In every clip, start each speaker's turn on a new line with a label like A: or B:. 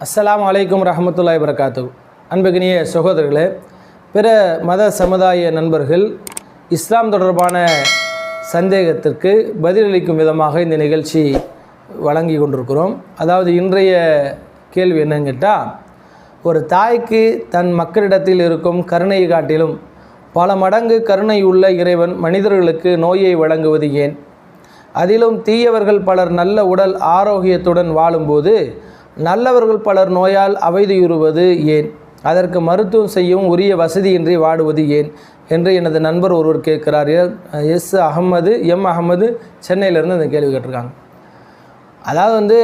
A: அஸ்லாம் அலைக்கும் ரஹமத்துல்லாய் வரகாத்து அன்புகினிய சகோதரர்களே பிற மத சமுதாய நண்பர்கள் இஸ்லாம் தொடர்பான சந்தேகத்திற்கு பதிலளிக்கும் விதமாக இந்த நிகழ்ச்சி வழங்கி கொண்டிருக்கிறோம். அதாவது இன்றைய கேள்வி என்னன்னு கேட்டால் ஒரு தாய்க்கு தன் மக்களிடத்தில் இருக்கும் கருணையை காட்டிலும் பல மடங்கு கருணை உள்ள இறைவன் மனிதர்களுக்கு நோயை வழங்குவது ஏன்? அதிலும் தீயவர்கள் பலர் நல்ல உடல் ஆரோக்கியத்துடன் வாழும்போது நல்லவர்கள் பலர் நோயால் அவதியுறுவது ஏன்? அதற்கு மருத்துவம் செய்யவும் உரிய வசதியின்றி வாடுவது ஏன்? என்று எனது நண்பர் ஒருவர் கேட்கிறார். எஸ் அகமது எம் அகமது சென்னையிலேருந்து அந்த கேள்வி கேட்டிருக்காங்க. அதாவது வந்து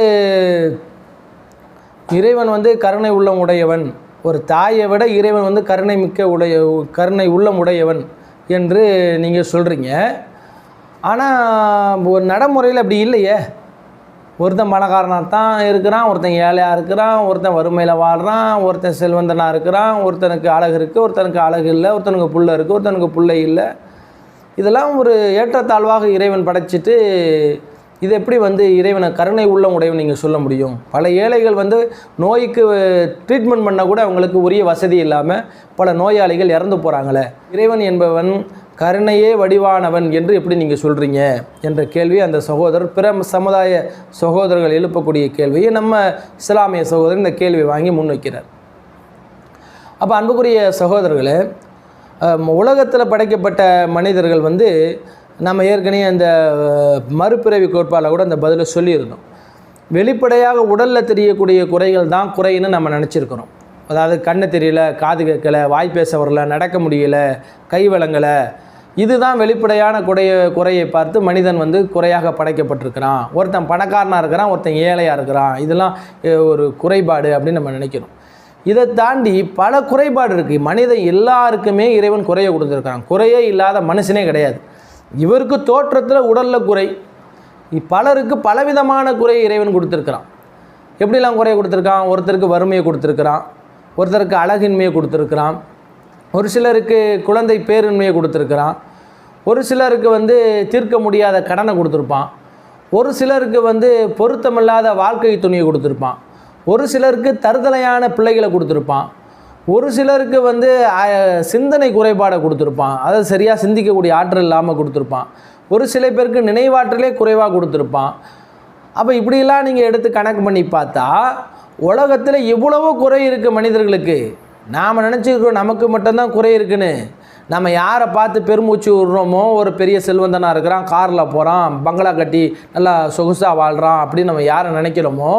A: இறைவன் வந்து கருணை உள்ளம் உடையவன். ஒரு தாயை விட இறைவன் வந்து கருணை மிக்க உடைய கருணை உள்ளம் உடையவன் என்று நீங்கள் சொல்கிறீங்க ஆனால் ஒரு நடைமுறையில் அப்படி இல்லையே. ஒருத்தன் பணக்காரனாக தான் இருக்கிறான் ஒருத்தன் ஏழையாக இருக்கிறான் ஒருத்தன் வறுமையில் வாழ்கிறான் ஒருத்தன் செல்வந்தனாக இருக்கிறான் ஒருத்தனுக்கு அழகு இருக்குது ஒருத்தனுக்கு அழகு இல்லை ஒருத்தனுக்கு புள்ள இருக்குது ஒருத்தனுக்கு பிள்ளை இல்லை. இதெல்லாம் ஒரு ஏற்றத்தாழ்வாக இறைவன் படைச்சிட்டு இது எப்படி வந்து இறைவனை கருணை உள்ள உடையவன் நீங்கள் சொல்ல முடியும்? பல ஏழைகள் வந்து நோய்க்கு ட்ரீட்மெண்ட் பண்ண கூட அவங்களுக்கு உரிய வசதி இல்லாமல் பல நோயாளிகள் இறந்து போகிறாங்களே இறைவன் என்பவன் கருணையே வடிவானவன் என்று எப்படி நீங்கள் சொல்கிறீங்க என்ற கேள்வி அந்த சகோதரர் பிற சமுதாய சகோதரர்கள் எழுப்பக்கூடிய கேள்வியை நம்ம இஸ்லாமிய சகோதரர் இந்த கேள்வி வாங்கி முன்வைக்கிறார் அப்போ அன்புக்குரிய சகோதரர்களே உலகத்தில் படைக்கப்பட்ட மனிதர்கள் வந்து நம்ம ஏற்கனவே அந்த மறுபிறவி கோட்பாடில் கூட அந்த பதிலை சொல்லியிருந்தோம். வெளிப்படையாக உடலில் தெரியக்கூடிய குறைகள் தான் குறைன்னு நம்ம நினச்சிருக்கிறோம். அதாவது கண்ணு தெரியல காது கேட்கலை வாய் பேச வரல நடக்க முடியல கை வழங்கலை இதுதான் வெளிப்படையான குறைய குறையை பார்த்து மனிதன் வந்து குறையாக படைக்கப்பட்டிருக்கிறான். ஒருத்தன் பணக்காரனாக இருக்கிறான் ஒருத்தன் ஏழையாக இருக்கிறான். இதெல்லாம் ஒரு குறைபாடு அப்படின்னு நம்ம நினைக்கிறோம். இதை தாண்டி பல குறைபாடு இருக்குது மனிதன் எல்லாருக்குமே இறைவன் குறைய கொடுத்துருக்கான் குறையே இல்லாத மனுஷனே கிடையாது. இவருக்கு தோற்றத்தில் உடலில் குறை. பலருக்கு பலவிதமான குறை இறைவன் கொடுத்துருக்குறான். எப்படிலாம் குறையை கொடுத்துருக்கான்? ஒருத்தருக்கு வறுமையை கொடுத்துருக்குறான். ஒருத்தருக்கு அழகின்மையை கொடுத்துருக்குறான். ஒரு சிலருக்கு குழந்தை பேரின்மையை கொடுத்துருக்குறான். ஒரு சிலருக்கு வந்து தீர்க்க முடியாத கடனை கொடுத்துருப்பான். ஒரு சிலருக்கு வந்து பொருத்தமில்லாத வாழ்க்கை துணியை கொடுத்துருப்பான். ஒரு சிலருக்கு தருதலையான பிள்ளைகளை கொடுத்துருப்பான். ஒரு சிலருக்கு வந்து சிந்தனை குறைபாடை கொடுத்துருப்பான். அதை சரியாக சிந்திக்கக்கூடிய ஆற்றல் இல்லாமல் கொடுத்துருப்பான். ஒரு சில பேருக்கு நினைவாற்றலே குறைவாக கொடுத்துருப்பான். அப்போ இப்படிலாம் நீங்கள் எடுத்து கணக்கு பண்ணி பார்த்தா உலகத்தில் எவ்வளவோ குறை இருக்குது மனிதர்களுக்கு. நாம் நினச்சிக்கிறோம் நமக்கு மட்டும்தான் குறை இருக்குன்னு. நம்ம யாரை பார்த்து பெருமூச்சு விடுறோமோ ஒரு பெரிய செல்வந்தனாக இருக்கிறான் காரில் போகிறான் பங்களா கட்டி நல்லா சொகுசாக வாழ்கிறான் அப்படின்னு நம்ம யாரை நினைக்கிறோமோ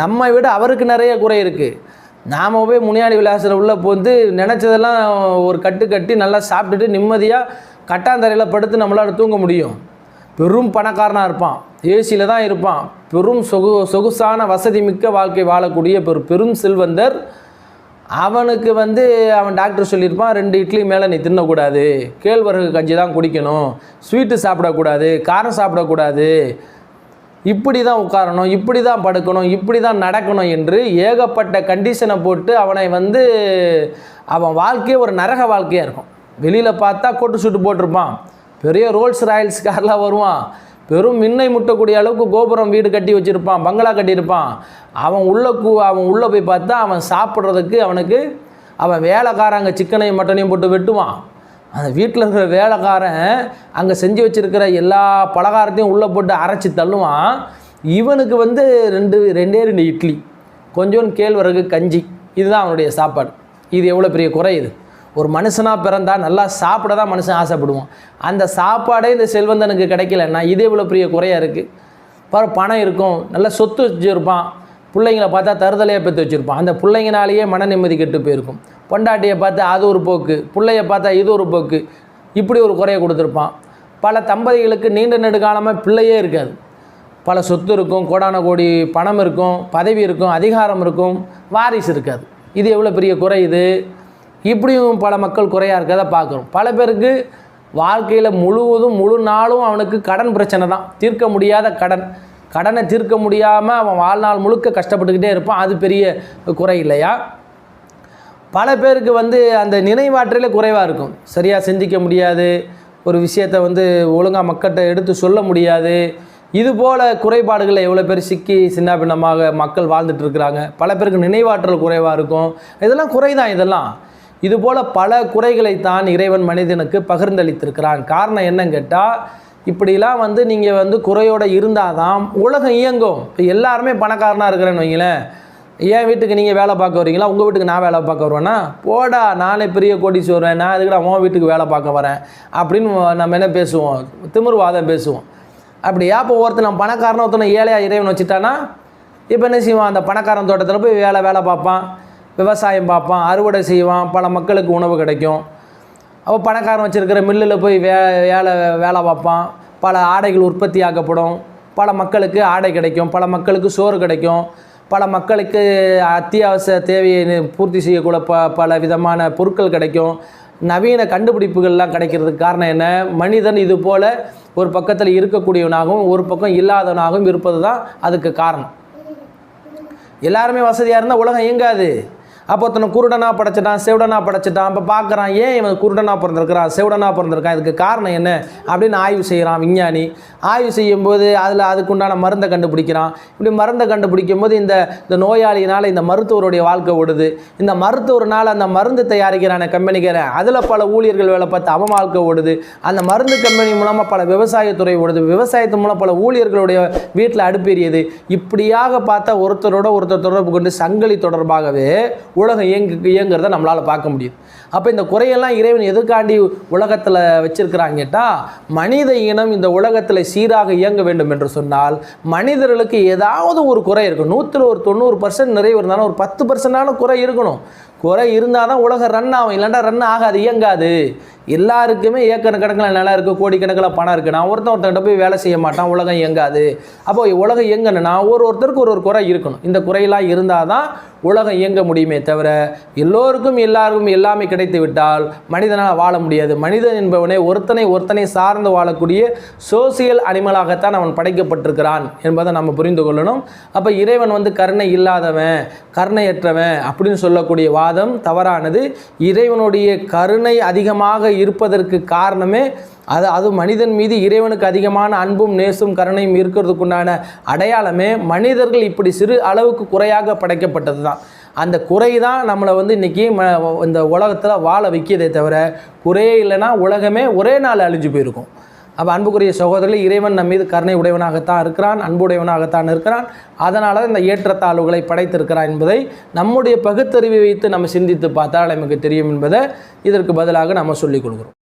A: நம்மை விட அவருக்கு நிறைய குறை இருக்குது நாம் போய் முனியாடி விலாசில் உள்ளே போந்து நினச்சதெல்லாம் ஒரு கட்டு கட்டி நல்லா சாப்பிட்டுட்டு நிம்மதியாக கட்டாந்தரையில் படுத்து நம்மளால் தூங்க முடியும். பெரும் பணக்காரனாக இருப்பான். ஏசியில் தான் இருப்பான். பெரும் சொகு சொகுசான வசதி மிக்க வாழ்க்கை வாழக்கூடிய பெரு பெரும் செல்வந்தர் அவனுக்கு வந்து அவன் டாக்டர் சொல்லியிருப்பான் ரெண்டு இட்லி மேலே நீ தின்னக்கூடாது. கேழ்வரகு கஞ்சி தான் குடிக்கணும். ஸ்வீட்டு சாப்பிடக்கூடாது. காரம் சாப்பிடக்கூடாது. இப்படி தான் உட்காரணும் இப்படி தான் படுக்கணும் இப்படி தான் நடக்கணும் என்று ஏகப்பட்ட கண்டிஷனை போட்டு அவனை வந்து அவன் வாழ்க்கையே ஒரு நரக வாழ்க்கையாக இருக்கும். வெளியில் பார்த்தா கொட்டு சுட்டு போட்டிருப்பான். பெரிய ரோல்ஸ் ராயல்ஸ் கார்லாம் வருவான். பெரும் மின்னை முட்டக்கூடிய அளவுக்கு கோபுரம் வீடு கட்டி வச்சுருப்பான் பங்களா கட்டியிருப்பான். அவன் உள்ளே கூ அவன் உள்ளே போய் பார்த்தா அவன் சாப்பிட்றதுக்கு அவனுக்கு அவன் வேலைக்காரங்க சிக்கனையும் மட்டனையும் போட்டு வெட்டுவான். அந்த வீட்டில் இருக்கிற வேலைக்காரன் அங்கே செஞ்சு வச்சுருக்கிற எல்லா பலகாரத்தையும் உள்ளே போட்டு அரைச்சி தள்ளுவான். இவனுக்கு வந்து ரெண்டு ரெண்டே ரெண்டு இட்லி கொஞ்சோண்டு கேழ்வரகு கஞ்சி இதுதான் அவனுடைய சாப்பாடு. இது எவ்வளோ பெரிய குறை இது? ஒரு மனுஷனாக பிறந்தால் நல்லா சாப்பிட தான் மனுஷன் ஆசைப்படுவான். அந்த சாப்பாடே இந்த செல்வந்தனுக்கு கிடைக்கலன்னா இதே இவ்வளோ பெரிய குறையாக இருக்குது பாரு பணம் இருக்கும். நல்ல சொத்து வச்சுருப்பான். பிள்ளைங்கள பார்த்தா தருதலையாக பெற்று வச்சுருப்பான். அந்த பிள்ளைங்கனாலேயே மன நிம்மதி கெட்டு போயிருக்கும். பொண்டாட்டியை பார்த்தா அது ஒரு போக்கு. பிள்ளைய பார்த்தா இது ஒரு போக்கு. இப்படி ஒரு குறையை கொடுத்துருப்பான். பல தம்பதிகளுக்கு நீண்ட நெடுகாலமாக பிள்ளையே இருக்காது. பல சொத்து இருக்கும் கோடான கோடி பணம் இருக்கும் பதவி இருக்கும் அதிகாரம் இருக்கும் வாரிசு இருக்காது. இது எவ்வளோ பெரிய குறை இது? இப்படியும் பல மக்கள் குறையாக இருக்கிறத பார்க்குறோம். பல பேருக்கு வாழ்க்கையில் முழுவதும் முழு நாளும் அவனுக்கு கடன் பிரச்சனை தான். தீர்க்க முடியாத கடன். கடனை தீர்க்க முடியாமல் அவன் வாழ்நாள் முழுக்க கஷ்டப்பட்டுக்கிட்டே இருப்பான். அது பெரிய குறை இல்லையா? பல பேருக்கு வந்து அந்த நினைவாற்றலே குறைவாக இருக்கும். சரியாக சிந்திக்க முடியாது. ஒரு விஷயத்தை வந்து ஒழுங்காக மக்கள்கிட்ட எடுத்து சொல்ல முடியாது. இது போல் குறைபாடுகளை எவ்வளோ பேர் சிக்கி சின்ன பின்னமாக மக்கள் வாழ்ந்துட்டு இருக்கிறாங்க. பல பேருக்கு நினைவாற்றல் குறைவாக இருக்கும். இதெல்லாம் குறைதான் இதெல்லாம். இதுபோல் பல குறைகளை தான் இறைவன் மனிதனுக்கு பகிர்ந்தளித்திருக்கிறான். காரணம் என்னன்னு கேட்டால் இப்படிலாம் வந்து நீங்கள் வந்து குறையோடு இருந்தால் தான் உலகம் இயங்கும். இப்போ எல்லாருமே பணக்காரனாக இருக்கிறேன்னு வைங்களேன். என் வீட்டுக்கு நீங்கள் வேலை பார்க்க வரீங்களா உங்கள் வீட்டுக்கு நான் வேலை பார்க்க வருவேன்னா போடா நானே பெரிய கோடீஸ்வரன். நான் எதுக்குடா உன் வீட்டுக்கு வேலை பார்க்க வரேன்? அப்படின்னு நம்ம என்ன பேசுவோம்? திமிர்வாதம் பேசுவோம். அப்படியா? இப்போ ஒருத்தன் பணக்காரன் ஒருத்தனை ஏழையாக இறைவன் வச்சுட்டானா? இப்போ என்ன செய்வான்? அந்த பணக்காரன் தோட்டத்தில் போய் வேலை வேலை பார்ப்பான். விவசாயம் பார்ப்பான் அறுவடை செய்வான் பல மக்களுக்கு உணவு கிடைக்கும். அப்போ பணக்காரன் வச்சுருக்கிற மில்லில் போய் வே வேலை வேலை பார்ப்பான். பல ஆடைகள் உற்பத்தி ஆக்கப்படும் பல மக்களுக்கு ஆடை கிடைக்கும். பல மக்களுக்கு சோறு கிடைக்கும். பல மக்களுக்கு அத்தியாவசிய தேவையை பூர்த்தி செய்யக்கூட ப பல விதமான பொருட்கள் கிடைக்கும். நவீன கண்டுபிடிப்புகள்லாம் கிடைக்கிறதுக்கு காரணம் என்ன? மனிதன் இது போல் ஒரு பக்கத்தில் இருக்கக்கூடியவனாகவும் ஒரு பக்கம் இல்லாதவனாகவும் இருப்பது தான் அதுக்கு காரணம். எல்லாருமே வசதியாக இருந்தால் உலகம் இயங்காது. அப்போ ஒருத்தனை குருடனா படைச்சிட்டான் செவடனாக படைச்சிட்டான். அப்போ பார்க்குறான் ஏன் இவன் குருடனா பிறந்திருக்கிறான் செவடனாக பிறந்திருக்கான்? இதுக்கு காரணம் என்ன? அப்படின்னு ஆய்வு செய்கிறான் விஞ்ஞானி. ஆய்வு செய்யும்போது அதில் அதுக்குண்டான மருந்தை கண்டுபிடிக்கிறான். இப்படி மருந்தை கண்டுபிடிக்கும் போது இந்த இந்த நோயாளியினால் இந்த மருத்துவருடைய வாழ்க்கை ஓடுது. இந்த மருத்துவர்னால் அந்த மருந்து தயாரிக்கிறான கம்பெனிக்கிறேன் அதில் பல ஊழியர்கள் வேலை பார்த்து அவன் வாழ்க்கை ஓடுது. அந்த மருந்து கம்பெனி மூலமாக பல விவசாயத்துறை ஓடுது. விவசாயத்து மூலம் பல ஊழியர்களுடைய வீட்டில் அடுப்பேறியது. இப்படியாக பார்த்தா ஒருத்தரோட ஒருத்தர் தொடர்பு கொண்டு சங்கிலி தொடர்பாகவே உலகம் இயங்கு இயங்குறத நம்மளால் பார்க்க முடியுது அப்போ இந்த குறையெல்லாம் இறைவன் எதுக்காண்டி உலகத்தில் வச்சிருக்கிறாங்க கேட்டால் மனித இனம் இந்த உலகத்தில் சீராக இயங்க வேண்டும் என்று சொன்னால் மனிதர்களுக்கு ஏதாவது ஒரு குறை இருக்கும் நூற்றில் ஒரு தொண்ணூறு பர்சன்ட் நிறைவு இருந்தாலும் ஒரு பத்து பர்சன்டான குறை இருக்கணும். குறை இருந்தால் தான் உலகம் ரன் ஆகும். இல்லைன்னா ரன் ஆகாது இயங்காது. எல்லாருக்குமே ஏக்கர் கணக்கில் நிலம் இருக்குது கோடிக்கணக்கில் பணம் இருக்குது நான் ஒருத்தன் ஒருத்தன்கிட்ட போய் வேலை செய்ய மாட்டான் உலகம் இயங்காது. அப்போ உலகம் இயங்கணும்னா ஒரு ஒருத்தருக்கு ஒரு ஒரு குறை இருக்கணும். இந்த குறையெல்லாம் இருந்தால் தான் உலகம் இயங்க முடியுமே தவிர எல்லோருக்கும் எல்லாருக்கும் எல்லாமே கிடைத்து விட்டால் மனிதனால் வாழ முடியாது. மனிதன் என்பவனே ஒருத்தனை ஒருத்தனை சார்ந்து வாழக்கூடிய சோசியல் அனிமலாகத்தான் அவன் படைக்கப்பட்டிருக்கிறான் என்பதை நம்ம புரிந்து கொள்ளணும். அப்போ இறைவன் வந்து கருணை இல்லாதவன் கருணையற்றவன் அப்படின்னு சொல்லக்கூடிய வாதம் தவறானது. இறைவனுடைய கருணை அதிகமாக இருப்பதற்கு காரணமே அது அது மனிதன் மீது இறைவனுக்கு அதிகமான அன்பும் நேசும் கருணையும் இருக்கிறதுக்குண்டான அடையாளமே மனிதர்கள் இப்படி சிறு அளவுக்கு குறையாக படைக்கப்பட்டது தான் அந்த குறை தான் நம்மளை வந்து இன்றைக்கி ம இந்த உலகத்தில் வாழ வைக்கியதே தவிர குறையே இல்லைன்னா உலகமே ஒரே நாள் அழிஞ்சு போயிருக்கும். அப்போ அன்புக்குரிய சகோதரர்கள் இறைவன் நம் மீது கருணை உடையவனாகத்தான் இருக்கிறான் அன்புடையவனாகத்தான் இருக்கிறான். அதனால தான் இந்த ஏற்றத்தாழ்வுகளை படைத்திருக்கிறான் என்பதை நம்முடைய பகுத்தறிவை வைத்து நம்ம சிந்தித்து பார்த்தால் நமக்கு தெரியும் என்பதை இதற்கு பதிலாக நம்ம சொல்லிக் கொடுக்குறோம்